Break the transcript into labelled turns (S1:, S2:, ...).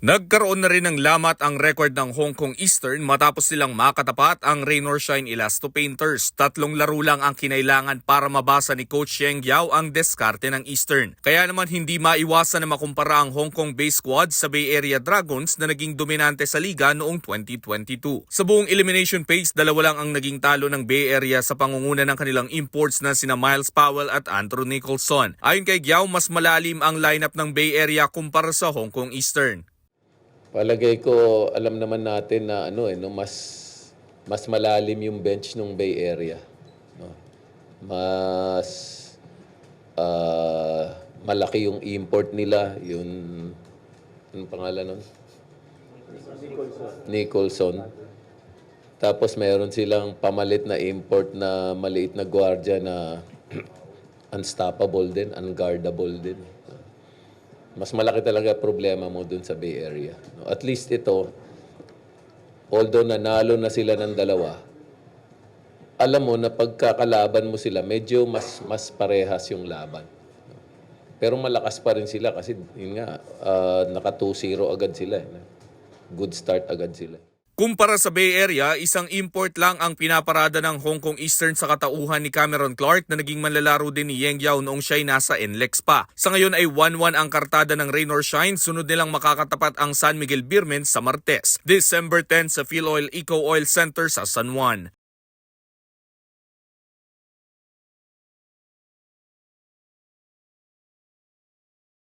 S1: Nagkaroon na rin ng lamat ang record ng Hong Kong Eastern matapos silang makatapat ang Rain or Shine Elasto Painters. Tatlong laro lang ang kinailangan para mabasa ni Coach Sheng Yao ang deskarte ng Eastern. Kaya naman hindi maiwasan na makumpara ang Hong Kong-based squad sa Bay Area Dragons na naging dominante sa liga noong 2022. Sa buong elimination phase, dalawa lang ang naging talo ng Bay Area sa pangunguna ng kanilang imports na sina Miles Powell at Andrew Nicholson. Ayon kay Yao, mas malalim ang lineup ng Bay Area kumpara sa Hong Kong Eastern.
S2: Palagay ko, alam naman natin na ano eh, no, mas mas malalim yung bench ng Bay Area. No? Mas ah, malaki yung import nila, yung anong pangalan nun? Nicholson. Tapos meron silang pamalit na import na maliit na gwardiya na unstoppable din, unguardable din. Mas malaki talaga problema mo dun sa Bay Area. No? At least ito, although nanalo na sila ng dalawa, alam mo na pagkakalaban mo sila, medyo mas mas parehas yung laban. Pero malakas pa rin sila kasi yun nga, ah, naka 2-0 agad sila. eh. Good start agad sila.
S1: Kumpara sa Bay Area, isang import lang ang pinaparada ng Hong Kong Eastern sa katauhan ni Cameron Clark na naging manlalaro din ni Yang Yao noong siya'y nasa NLEX pa. Sa ngayon ay 1-1 ang kartada ng Rain or Shine, sunod nilang makakatapat ang San Miguel Birmen sa Martes. December 10 sa Phil Oil Eco Oil Center sa San Juan.